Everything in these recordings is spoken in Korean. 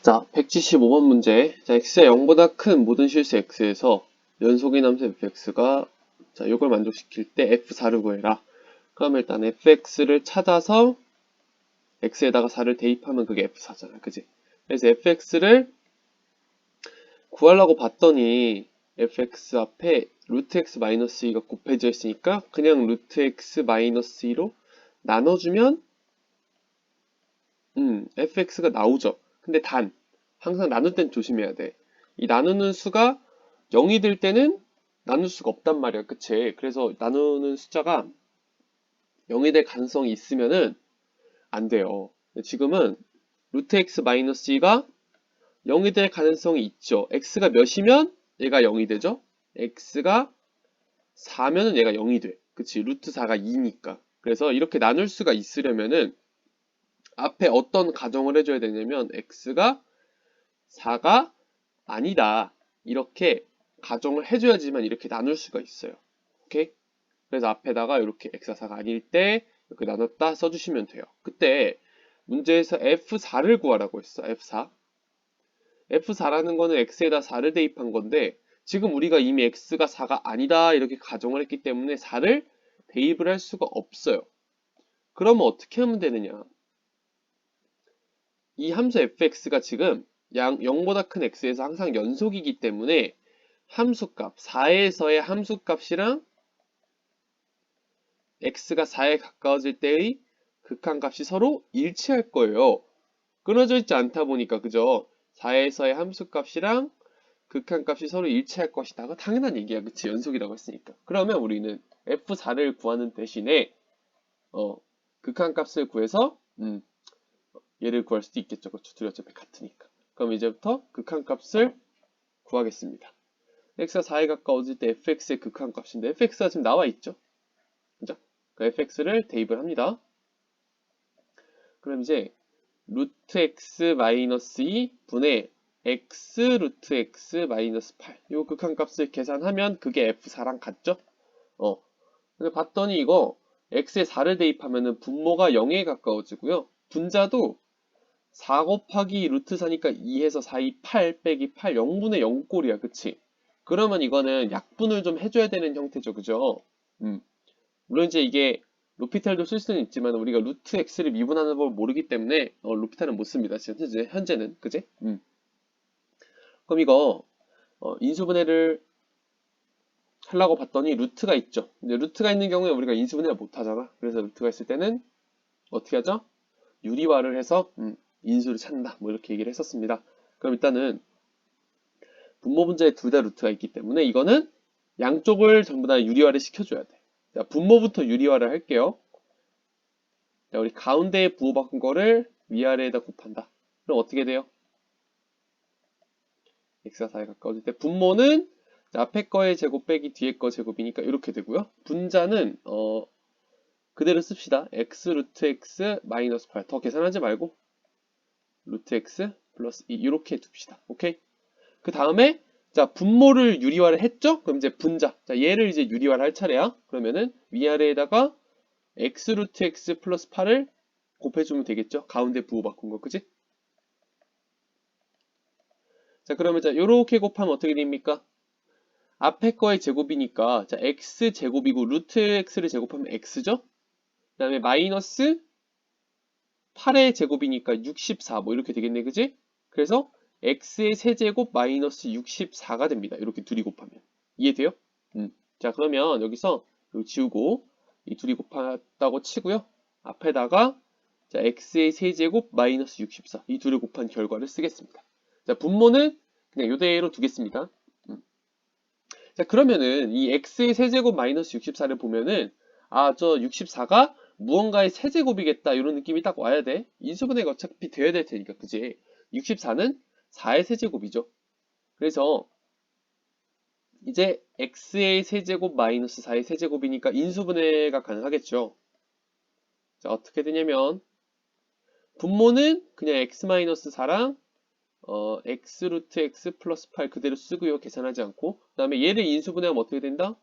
자, 175번 문제. 자, x가 0보다 큰 모든 실수 x에서 연속인 함수 fx가 자, 이걸 만족시킬 때 f4를 구해라. 그럼 일단 fx를 찾아서 x에다가 4를 대입하면 그게 f4잖아. 그지? 그래서 fx를 구하려고 봤더니 fx 앞에 루트 x 마이너스 2가 곱해져 있으니까 그냥 루트 x 마이너스 2로 나눠주면 음, fx가 나오죠. 근데 단, 항상 나눌 땐 조심해야 돼. 이 나누는 수가 0이 될 때는 나눌 수가 없단 말이야. 그치? 그래서 나누는 숫자가 0이 될 가능성이 있으면은 안 돼요. 지금은 루트 x 마이너스 2가 0이 될 가능성이 있죠. x가 몇이면 얘가 0이 되죠? x가 4면은 얘가 0이 돼. 그치? 루트 4가 2니까. 그래서 이렇게 나눌 수가 있으려면은 앞에 어떤 가정을 해줘야 되냐면 x가 4가 아니다. 이렇게 가정을 해줘야지만 이렇게 나눌 수가 있어요. 오케이? 그래서 앞에다가 이렇게 x가 4가 아닐 때 이렇게 나눴다 써주시면 돼요. 그때 문제에서 f4를 구하라고 했어. f4. f4라는 거는 x에다 4를 대입한 건데 지금 우리가 이미 x가 4가 아니다 이렇게 가정을 했기 때문에 4를 대입을 할 수가 없어요. 그러면 어떻게 하면 되느냐? 이 함수 fx가 지금 양 0보다 큰 x에서 항상 연속이기 때문에 함수값 4에서의 함수값이랑 x가 4에 가까워질 때의 극한값이 서로 일치할 거예요. 끊어져 있지 않다 보니까 그죠? 4에서의 함수값이랑 극한값이 서로 일치할 것이다. 가 당연한 얘기야. 그치? 연속이라고 했으니까. 그러면 우리는 f4를 구하는 대신에 어, 극한값을 구해서 음, 얘를 구할 수도 있겠죠. 그렇죠. 둘이 어차피 같으니까. 그럼 이제부터 극한값을 구하겠습니다. x가 4에 가까워질 때 fx의 극한값인데 fx가 지금 나와 있죠. 그죠? 그 fx를 대입을 합니다. 그럼 이제 루트 x 마이너스 2 분의 x 루트 x 마이너스 8. 이 극한값을 계산하면 그게 f4랑 같죠? 어. 근데 봤더니 이거 x에 4를 대입하면은 분모가 0에 가까워지고요. 분자도 4 곱하기 루트 4니까 2에서 4, 2, 8 빼기 8, 0분의 0꼴이야. 그치? 그러면 이거는 약분을 좀 해줘야 되는 형태죠. 그죠? 음. 물론 이제 이게 루피탈도 쓸 수는 있지만 우리가 루트 x를 미분하는 걸 모르기 때문에 어, 루피탈은 못 씁니다. 지금 현재, 현재는. 그지? 음. 그럼 이거 어, 인수분해를 하려고 봤더니 루트가 있죠. 근데 루트가 있는 경우에 우리가 인수분해를 못 하잖아. 그래서 루트가 있을 때는 어떻게 하죠? 유리화를 해서 음, 인수를 찾는다. 뭐 이렇게 얘기를 했었습니다. 그럼 일단은 분모 분자에 둘 다 루트가 있기 때문에 이거는 양쪽을 전부 다 유리화를 시켜줘야 돼. 자, 분모부터 유리화를 할게요. 자, 우리 가운데에 부호바꾼 거를 위아래에다 곱한다. 그럼 어떻게 돼요? x가 4에 가까워질 때 분모는 앞에 거의 제곱 빼기 뒤에 거 제곱이니까 이렇게 되고요. 분자는 어, 그대로 씁시다. x 루트 x 마이너스 8. 더 계산하지 말고 루트 x 플러스 2 이렇게 둡시다. 오케이? 그 다음에 자 분모를 유리화를 했죠? 그럼 이제 분자. 자 얘를 이제 유리화를 할 차례야. 그러면은 위아래에다가 x 루트 x 플러스 8을 곱해주면 되겠죠? 가운데 부호 바꾼 거, 그지? 자 그러면 자 요렇게 곱하면 어떻게 됩니까? 앞에 거의 제곱이니까 자 x 제곱이고 루트 x를 제곱하면 x죠? 그 다음에 마이너스 8의 제곱이니까 64 뭐 이렇게 되겠네 그지? 그래서 x의 세제곱 마이너스 64가 됩니다. 이렇게 둘이 곱하면 이해돼요? 음. 자 그러면 여기서 여기 지우고 이 둘이 곱했다고 치고요. 앞에다가 자 x의 세제곱 마이너스 64 이 둘을 곱한 결과를 쓰겠습니다. 자 분모는 그냥 이대로 두겠습니다. 음. 자 그러면은 이 x의 세제곱 마이너스 64를 보면은 아 저 64가 무언가의 세제곱이겠다 이런 느낌이 딱 와야 돼. 인수분해가 어차피 되어야 될 테니까 그지? 64는 4의 세제곱이죠. 그래서 이제 x의 세제곱 마이너스 4의 세제곱이니까 인수분해가 가능하겠죠. 자 어떻게 되냐면 분모는 그냥 x 마이너스 4랑 어, x 루트 x 플러스 8 그대로 쓰고요. 계산하지 않고 그 다음에 얘를 인수분해하면 어떻게 된다?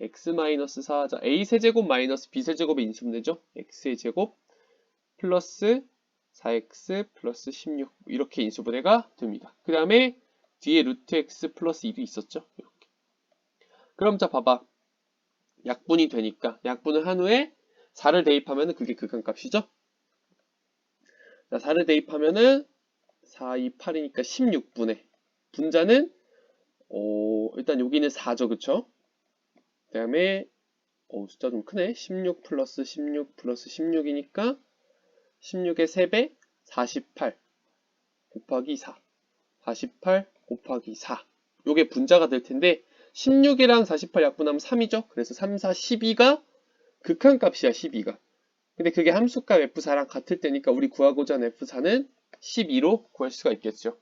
X 마이너스 4, 자 a 세제곱 마이너스 b 세제곱의 인수분해죠. x의 제곱 플러스 4x 플러스 16 이렇게 인수분해가 됩니다. 그 다음에 뒤에 루트 x 플러스 2도 있었죠. 이렇게. 그럼 자 봐봐. 약분이 되니까 약분을 한 후에 4를 대입하면 그게 극한값이죠. 자, 4를 대입하면은 4, 2, 8이니까 16분의 분자는 어, 일단 여기는 4죠. 그쵸? 그 다음에 어, 숫자 좀 크네. 16 플러스 16 플러스 16이니까 16의 3배 48 곱하기 4 48 곱하기 4 요게 분자가 될 텐데 16이랑 48 약분하면 3이죠. 그래서 3, 4, 12가 극한값이야 12가. 근데 그게 함수값 F4랑 같을 때니까 우리 구하고자 하는 F4는 12로 구할 수가 있겠죠.